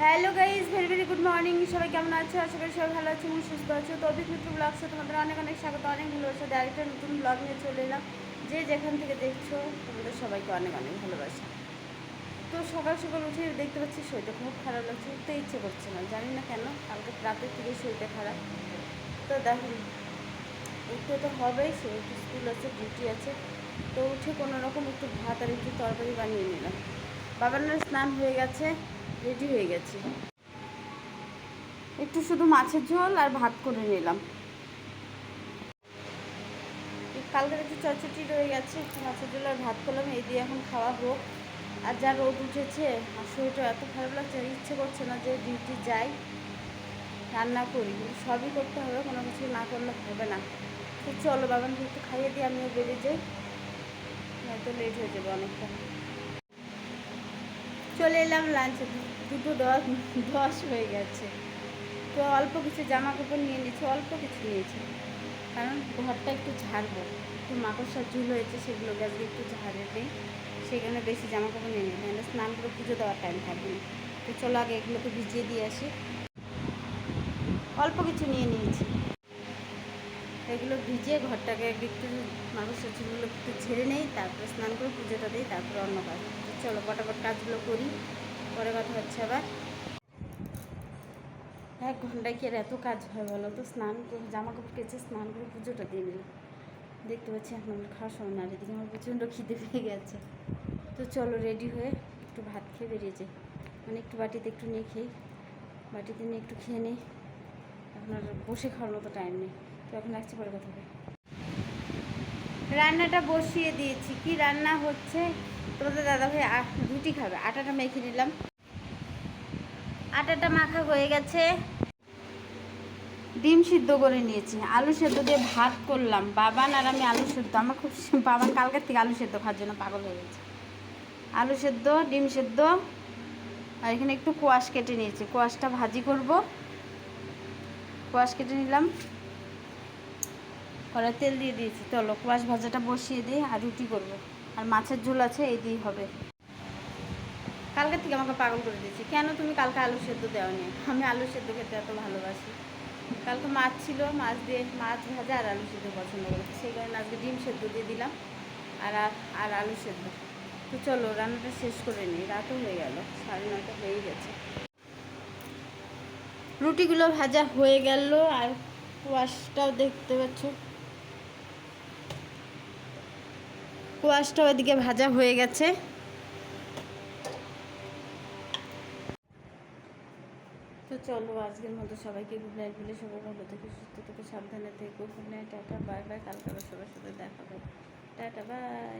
Hello guys very very good morning সবাই কেমন আছো? আশা করি সবাই ভালো আছো এবং সুস্থ আছো? তো অভিজ্ঞতা ব্লগসে তোমাদের অনেক অনেক স্বাগত, অনেক ভালোবাসা আরেকটা নতুন ব্লগ নিয়ে চলে এলাম। যে যেখান থেকে দেখছ, তোমাদের সবাইকে অনেক অনেক ভালোবাসা। তো সকাল সকাল উঠে দেখতে পাচ্ছি শরীরটা খুব খারাপ লাগছে, উঠতে ইচ্ছে করছে না, জানি না কেন, কালকে রাতের থেকে শরীরটা খারাপ। তো দেখো উঠতে তো হবেই সে স্কুল আছে ডিউটি আছে। তো উঠে কোনো রকম একটু ভাত আর একটু তরকারি বানিয়ে নিলাম। বাবার স্নান হয়ে গেছে রেডি হয়ে গেছে। একটু শুধু মাছের ঝোল আর ভাত করে নিলাম। কালকের একটু চটচটি রয়ে গেছে, একটু মাছের ঝোল আর ভাত করলাম, এই দিয়ে এখন খাওয়া হোক। আর যা রোদ উঠেছে আর শরীরটা এত খারাপ লাগছে ইচ্ছে করছে না যে ডিউটি যাই, রান্না করি। সবই করতে হবে, কোনো কিছু না করলে হবে না। তো চলো, বাবানকে একটু খাইয়ে দিয়ে আমিও বেরিয়ে যাই। নয়তো লেট হয়ে যাবে অনেকটা। চলে এলাম লাঞ্চে দুটো দশ দশ হয়ে গেছে। তো অল্প কিছু জামা কাপড় নিয়ে নিয়েছি, অল্প কিছু নিয়েছি। কারণ ঘরটা একটু ঝাড়বো। একটু মাকড়সার ঝুল হয়েছে, সেগুলো আজকে একটু ঝাড়ে দিই। সেখানে বেশি জামা কাপড় নিয়ে নিই নাহলে স্নান করে পুজো দেওয়ার টাইম থাকবে না। তো চলো আগে এগুলোকে ভিজিয়ে দিয়ে আসি। অল্প কিছু নিয়ে নিয়েছি। এগুলো ভিজিয়ে ঘরটাকে একটু মাকড়সার ঝুলগুলো একটু ঝেড়ে নেই, তারপরে স্নান করে পুজোটা দিই, তারপরে অন্য কাজ। চলো পটাপট কাজগুলো করি, পরে কথা হচ্ছে আবার। এক ঘন্টায় কি আর এত কাজ হয় বলো তো? স্নান করে জামা কাপড় কেচে স্নান করে পুজোটা দিয়ে নিলাম। দেখতে পাচ্ছি এখন আমার খাওয়ার সময় না এদিকে আমার প্রচণ্ড খিদে পেয়ে গেছে। তো চলো রেডি হয়ে একটু ভাত খেয়ে বেরিয়েছে মানে একটু বাটিতে একটু নিয়ে খেই বাটিতে নিয়ে একটু খেয়ে নিই। এখন আর বসে খাওয়ার মতো টাইম নেই। তো এখন পরে কথা রান্নাটা বসিয়ে দিয়েছি। কি রান্না হচ্ছে? তোমাদের দাদা ভাই আ- রুটি খাবে। আটাটা মেখে নিলাম। আটাটা মাখা হয়ে গেছে। ডিম সিদ্ধ করে নিয়েছি। আলু সেদ্ধ দিয়ে ভাত করলাম। বাবান আর আমি আলু সেদ্ধ। আমার খুব বাবান কালকের থেকে আলু সেদ্ধ খাওয়ার জন্য পাগল হয়ে গেছে। আলু সেদ্ধ, ডিম সেদ্ধ আর এখানে একটু কোয়াশ কেটে নিয়েছি। কোয়াশটা ভাজি করব। কোয়াশ কেটে নিলাম। কড়াই তেল দিয়ে দিয়েছি। চলো কোয়াশ ভাজাটা বসিয়ে দিই আর রুটি করব। আর মাছের ঝোল আছে, এই দিয়েই হবে। কালকে থেকে আমাকে পাগল করে দিয়েছি। কেন তুমি কালকে আলু সেদ্ধ দেওয়া নি আমি আলু সেদ্ধ খেতে এত ভালোবাসি। কালকে মাছ ছিল, মাছ দিয়ে মাছ ভাজা আর আলু সেদ্ধ পছন্দ করেছি। সেই কারণে আজকে ডিম সেদ্ধ দিয়ে দিলাম আর আর আলু সেদ্ধ। তো চলো, রান্নাটা শেষ করে নিই। রাতও হয়ে গেল, সাড়ে নয়টা হয়েই গেছে। রুটিগুলো ভাজা হয়ে গেল আর কুয়াশটাও দেখতে পাচ্ছ। কুয়াশটাও ওইদিকে ভাজা হয়ে গেছে। তো চলো, আজকের মতো সবাইকে গুড নাইট বলে সবাই ভালো থেকে, সুস্থ থেকে, সাবধানে থেকো। Good night tata bye bye কালকে আবার সবার সাথে দেখা হবে। Tata bye